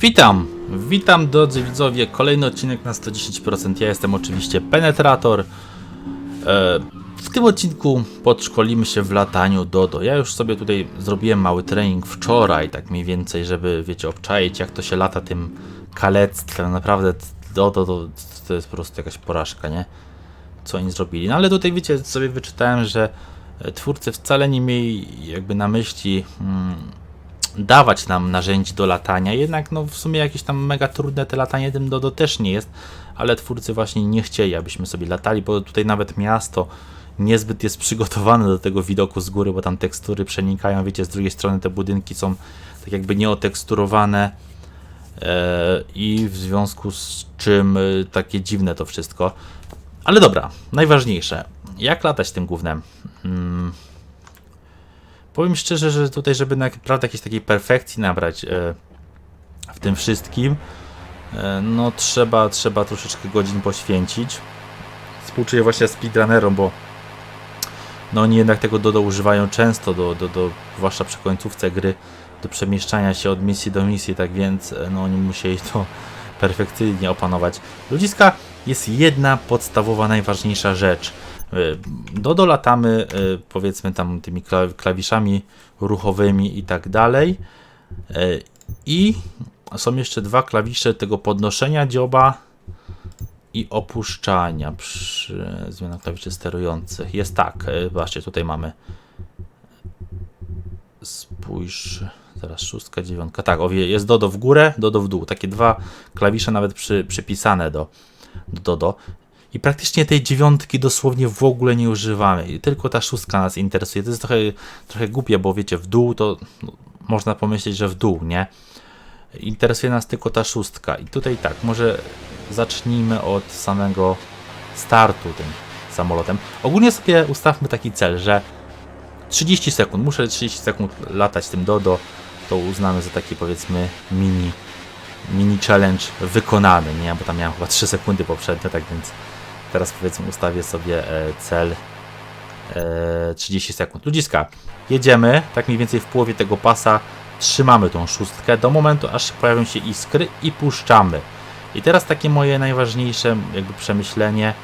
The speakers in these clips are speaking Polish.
Witam, witam drodzy widzowie, kolejny odcinek na 110%. Ja jestem oczywiście Penetrator. E, w tym odcinku podszkolimy się w lataniu Dodo. Ja już sobie tutaj zrobiłem mały trening wczoraj, tak mniej więcej, żeby, wiecie, obczaić jak to się lata tym kalectwem. Naprawdę Dodo to, to jest po prostu jakaś porażka, nie? Co oni zrobili. No ale tutaj, wiecie, sobie wyczytałem, że e, twórcy wcale nie mieli jakby na myśli... Mm, dawać nam narzędzi do latania, jednak no w sumie jakieś tam mega trudne te latanie tym Dodo też nie jest, ale twórcy właśnie nie chcieli, abyśmy sobie latali, bo tutaj nawet miasto niezbyt jest przygotowane do tego widoku z góry, bo tam tekstury przenikają, wiecie, z drugiej strony te budynki są tak jakby nieoteksturowane e, i w związku z czym e, takie dziwne to wszystko. Ale dobra, najważniejsze, jak latać tym głównym? Hmm. Powiem szczerze, że tutaj, żeby naprawdę jakiejś takiej perfekcji nabrać e, w tym wszystkim, e, no trzeba, trzeba troszeczkę godzin poświęcić. Współczuję właśnie speedrunnerom, bo no oni jednak tego Dodo używają często, do, do, do, zwłaszcza przy końcówce gry, do przemieszczania się od misji do misji, tak więc e, no oni musieli to perfekcyjnie opanować. Ludziska jest jedna podstawowa, najważniejsza rzecz – E, Dodo latamy e, powiedzmy tam tymi klawiszami ruchowymi i tak dalej. E, I są jeszcze dwa klawisze tego podnoszenia dzioba i opuszczania przy zmianach klawiszy sterujących. Jest tak, zobaczcie, tutaj mamy spójrz, teraz szóstka, dziewiątka, tak, jest Dodo w górę, Dodo w dół, takie dwa klawisze nawet przy, przypisane do, do Dodo i praktycznie tej dziewiątki dosłownie w ogóle nie używamy. Tylko ta szóstka nas interesuje. To jest trochę, trochę głupie, bo wiecie, w dół to no, można pomyśleć, że w dół, nie? Interesuje nas tylko ta szóstka. I tutaj tak, może zacznijmy od samego startu tym samolotem. Ogólnie sobie ustawmy taki cel, że 30 sekund, muszę 30 sekund latać tym Dodo, to uznamy za taki powiedzmy mini mini challenge wykonany, nie? Bo tam miałem chyba 3 sekundy poprzednio, tak więc Teraz powiedzmy ustawię sobie e, cel 30 e, sekund. Ludziska, jedziemy, tak mniej więcej w połowie tego pasa trzymamy tą szóstkę do momentu, aż pojawią się iskry i puszczamy. I teraz takie moje najważniejsze jakby przemyślenie.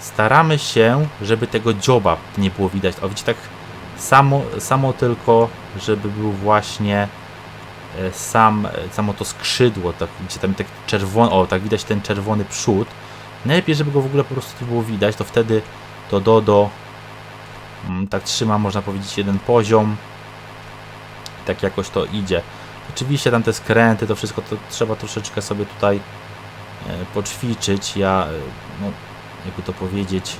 Staramy się, żeby tego dzioba nie było widać. O, widzicie, tak samo, samo tylko, żeby był właśnie e, sam, samo to skrzydło, tak, widzicie, tam tak czerwony, o, tak widać ten czerwony przód, Najlepiej, żeby go w ogóle po prostu tu było widać, to wtedy to Dodo mm, tak trzyma, można powiedzieć, jeden poziom. Tak jakoś to idzie. Oczywiście tam te skręty, to wszystko to trzeba troszeczkę sobie tutaj e, poćwiczyć. Ja, e, no, jakby to powiedzieć,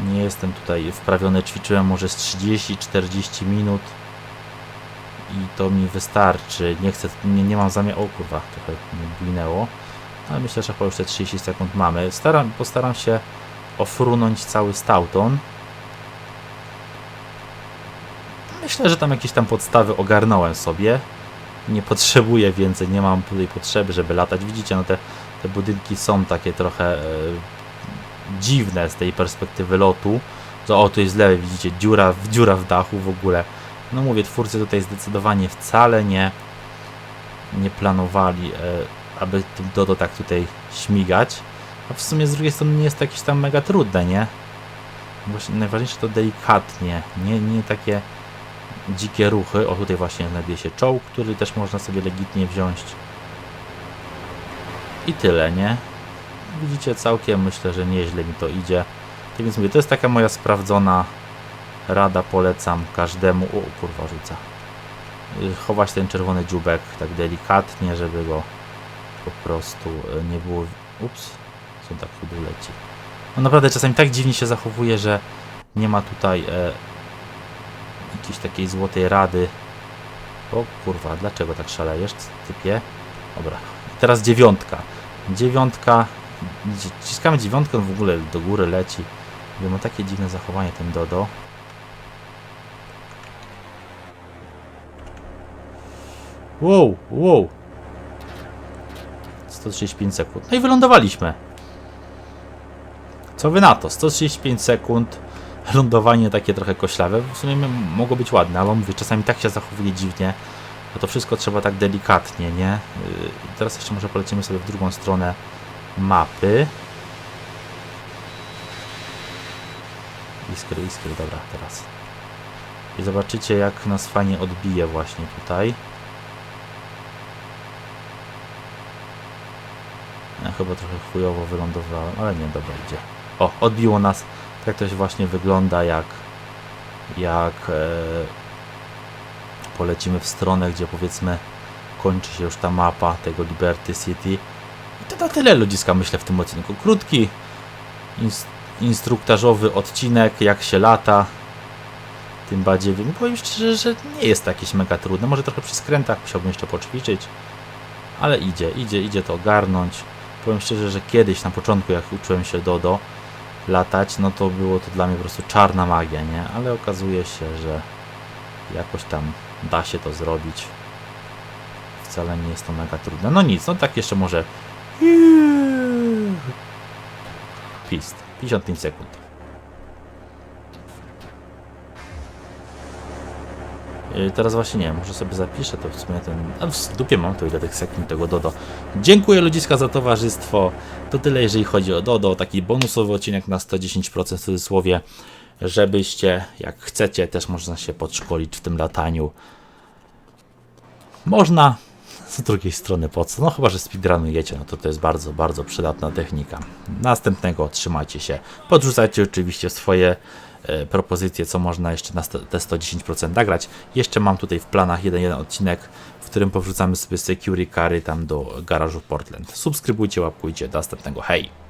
nie jestem tutaj wprawiony, ćwiczyłem może z 30-40 minut i to mi wystarczy. Nie chcę, nie, nie mam zamiaru, o kurwa, trochę mi blinęło ale myślę, że po już te 30 sekund mamy. Staram, postaram się ofrunąć cały Stauton. Myślę, że tam jakieś tam podstawy ogarnąłem sobie. Nie potrzebuję więcej, nie mam tutaj potrzeby, żeby latać. Widzicie, no te, te budynki są takie trochę e, dziwne z tej perspektywy lotu. To, o, tu jest lewy, widzicie, dziura, dziura w dachu w ogóle. No mówię, twórcy tutaj zdecydowanie wcale nie, nie planowali aby Dodo tak tutaj śmigać. A w sumie z drugiej strony nie jest to jakieś tam mega trudne, nie? Właśnie najważniejsze to delikatnie, nie, nie takie dzikie ruchy. O, tutaj właśnie znajduje się czołg, który też można sobie legitnie wziąć. I tyle, nie? Widzicie, całkiem myślę, że nieźle mi to idzie. Tak więc mówię, to jest taka moja sprawdzona rada, polecam każdemu. O, kurwa, rzuca. Chować ten czerwony dziubek tak delikatnie, żeby go po prostu e, nie było... Ups, co tak leci. No naprawdę czasami tak dziwnie się zachowuje, że nie ma tutaj e, jakiejś takiej złotej rady. O kurwa, dlaczego tak szalejesz, typie? Dobra, teraz dziewiątka. Dziewiątka, ciskamy dziewiątkę, w ogóle do góry leci. Ma takie dziwne zachowanie ten Dodo. Wow, wow, 135 sekund. No i wylądowaliśmy. Co wy na to? 135 sekund. Lądowanie takie trochę koślawe. W sumie mogło być ładne, ale on mówi, czasami tak się zachowuje dziwnie. Bo to wszystko trzeba tak delikatnie, nie? I teraz jeszcze może polecimy sobie w drugą stronę mapy. Iskry, iskry, dobra, teraz. I zobaczycie jak nas fajnie odbije właśnie tutaj. Chyba trochę chujowo wylądowałem, ale nie, dobra, idzie. O, odbiło nas. Tak się właśnie wygląda, jak jak e, polecimy w stronę, gdzie powiedzmy kończy się już ta mapa tego Liberty City. I to na tyle ludziska myślę w tym odcinku. Krótki, ins instruktażowy odcinek, jak się lata. Tym bardziej wiem, powiem szczerze, że nie jest to jakieś mega trudne. Może trochę przy skrętach musiałbym jeszcze poćwiczyć. Ale idzie, idzie, idzie to ogarnąć. Powiem szczerze, że kiedyś na początku, jak uczyłem się Dodo latać, no to było to dla mnie po prostu czarna magia, nie? Ale okazuje się, że jakoś tam da się to zrobić. Wcale nie jest to mega trudne. No nic, no tak jeszcze może. Pist. 55 sekund. Teraz właśnie nie może sobie zapiszę to w sumie ten. A w dupie mam to ile tych sekund tego Dodo. Dziękuję ludziska za towarzystwo. To tyle jeżeli chodzi o Dodo. Taki bonusowy odcinek na 110% w cudzysłowie. Żebyście, jak chcecie, też można się podszkolić w tym lataniu. Można. Z drugiej strony po co? No chyba, że speedrunujecie, no to to jest bardzo, bardzo przydatna technika. Następnego trzymajcie się. Podrzucajcie oczywiście swoje propozycje, co można jeszcze na te 110% nagrać. Jeszcze mam tutaj w planach jeden, jeden odcinek, w którym powrzucamy sobie security cary tam do garażu Portland. Subskrybujcie, łapkujcie. Do następnego. Hej!